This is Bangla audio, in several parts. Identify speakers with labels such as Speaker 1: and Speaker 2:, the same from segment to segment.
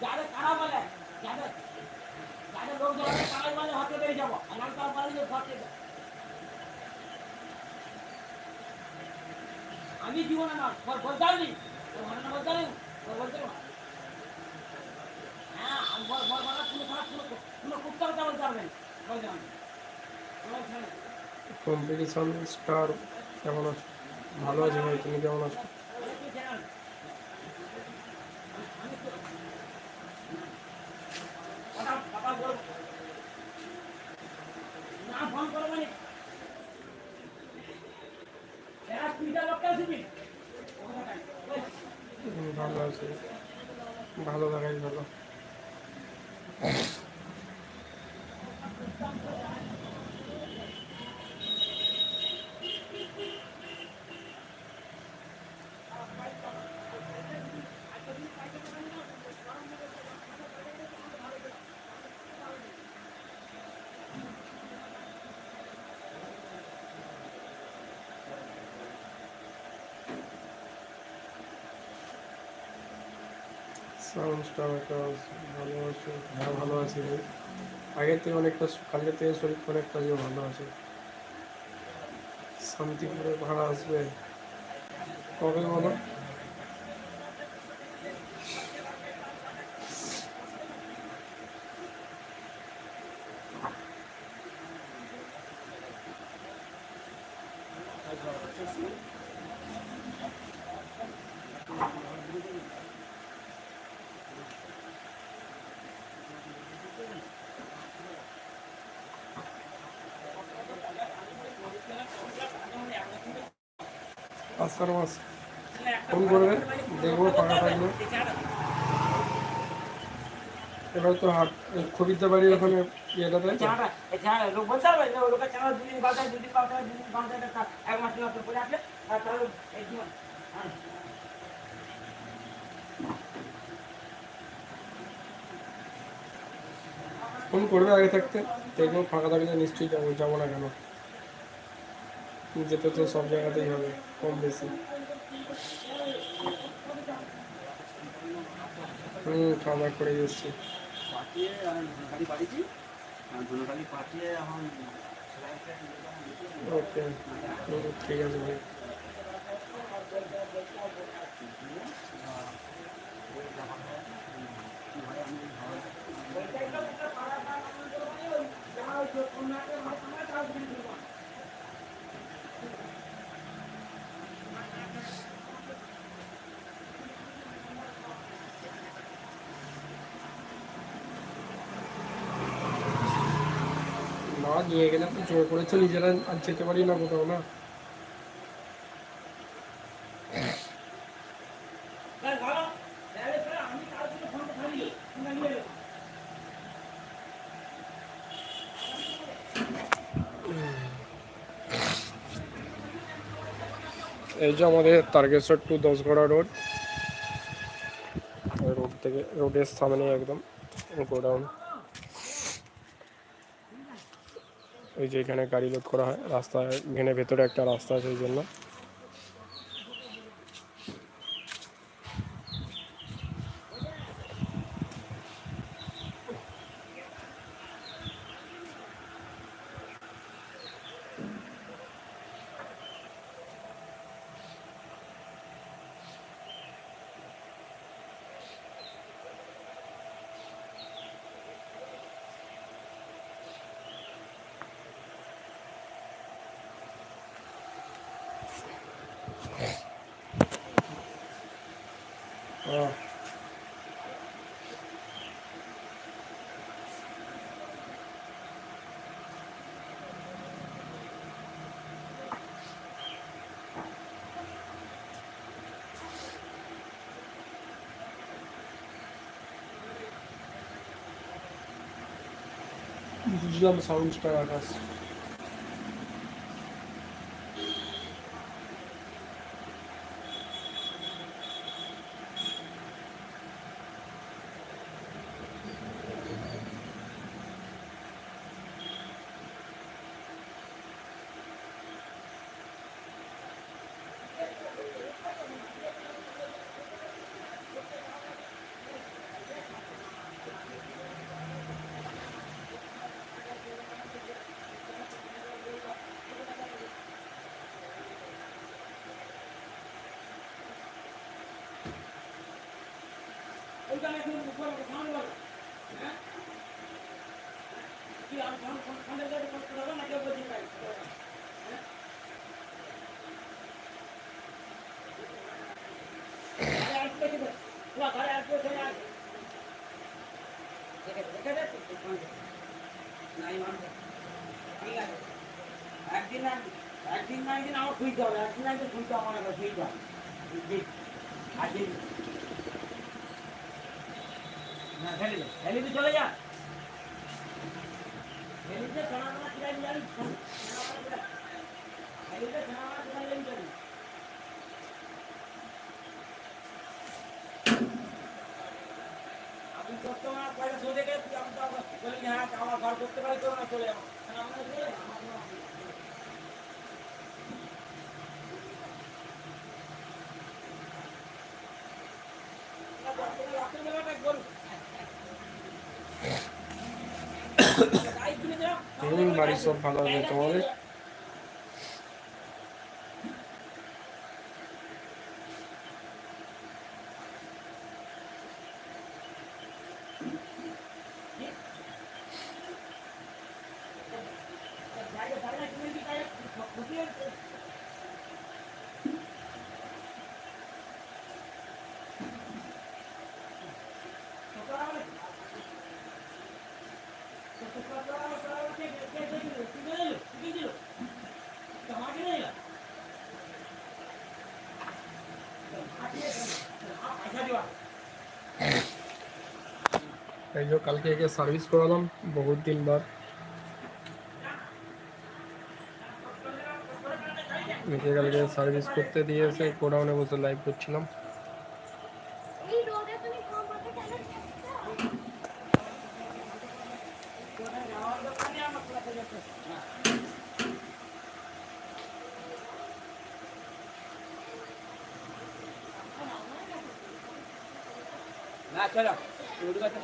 Speaker 1: খারাপ বলে হাতে যাব। আর আমি তার জীবনে না বল বলতে পারবি তোর ঘটনা বলতে তোর বলতে হ্যাঁ আমি বল বল বল কোনো খারাপ, কোনো কোনো কুত্তার কথা বলতে
Speaker 2: কম্পিটিশন স্টার কেমন আছো? ভালো আছি ভাই? তুমি কেমন আছো
Speaker 1: বলে তুই ছেড়ে আন। আমি তো কথা কথা বল না ফোন করব নি এরা তুইটা লোককে আসবি ওই
Speaker 2: হুম, ভালো আছি ভালো লাগাই ভালো সাউন্ড স্টার ভালো আছো হ্যাঁ ভালো আছি। রে আগের থেকে অনেকটা কালকের থেকে শরীর অনেকটা যে ভালো আছে। শান্তিপুরে ভাড়া আসবে। কবে বলো? আষাঢ় মাস। ফোন করবে দেখব ফাঁকা থাকলে এবার তো হাট খরিদ্দা বাড়ির ওখানে ইয়েটা তাই তো?
Speaker 1: চাঁদা এই চাঁদা লোক বলতে পারবে যে ওই লোকের চাঁদা দুদিন বাজায় দুদিন বাজায় দুদিন বাজায় একটা এক মাস তিন মাস আর তাহলে এই জীবন হ্যাঁ
Speaker 2: ফোন করবে আগে থাকতে দেখব ফাঁকা থাকলে নিশ্চয়ই যাব যাব না কেন? যেতে তো সব জায়গাতেই হবে, কম বেশি। হুম, খাওয়া করে এসছি ওকে, ঠিক আছে ভাই। নিয়ে গেলে তো জোর করে তো নিজেরা আর যেতে পারি না কোথাও না। এই যে আমাদের Tarakeswar to Dasghara road road থেকে রোডের সামনে একদম গোডাউন। ওই যে এখানে গাড়ি লোড করা হয়, রাস্তায় এখানে ভেতরে একটা রাস্তা আছে ওই জন্য।
Speaker 1: hücreden de savrulmuş karakası. একদিন না একদিন না, একদিন আমার খুঁজতে হবে, একদিন না, একদিন খুঁজতে হবে করে খুঁজতে হবে আর দেখবি না ফেলে দে ফেলে দিয়ে চলে যা। ফেলে দিয়ে ছানা ছানা কিরাই যাবি ফেলে দিয়ে ছানা ছানা কিরাই যাবি যাবি আপনি করতে আমার পয়সা সোজে গেলে তুই আমি তো হ্যাঁ আমার ঘর করতে পারি তো না চলে যাব। গাই
Speaker 2: বাড়ি সব ভালো হবে তোমাদের?
Speaker 1: Thank জায়গা কিনে দিই, জায়গা খুঁটিয়ে ছোটরা বলে, ছোটরা বলে, ছোটরা বলে, কে কে কে দিল? তুই কে দিল? তুই কে দিল? তুই আমাকে দিল? হাতিয়ে দিল। আ, পয়সা দিবা
Speaker 2: এই যে কালকে একে সার্ভিস করালাম, বহুত দিন বাদ একে কালকে সার্ভিস করতে দিয়ে এসে গোডাউনে বসে লাইভ করছিলাম
Speaker 3: এই রোদে তুমি আমাকে কেন দেখছ?
Speaker 1: কোথায় যাওয়ার দরকার নেই আমার কোথায় যেতে হ্যাঁ না, চলো ওর কাছে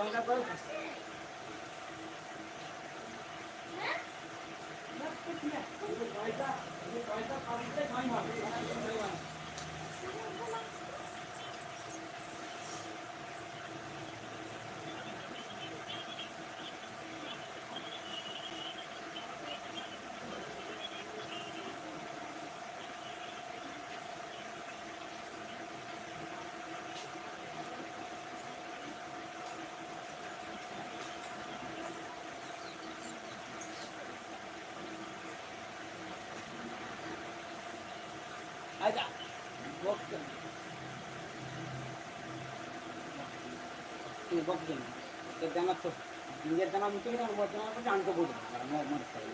Speaker 1: বাংলা করো পয়সা পয়সা কাটতে খাই হবে আচ্ছা বকছেন তুই বকছেন তোর জামা তো নিজের জামা মুখে গেলে আমার জামা করতে আনতে বলব আমার মনে করে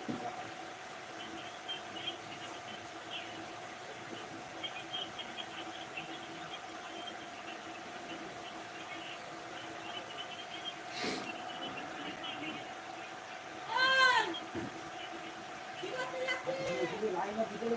Speaker 1: শুধু লাইনের ভিতরে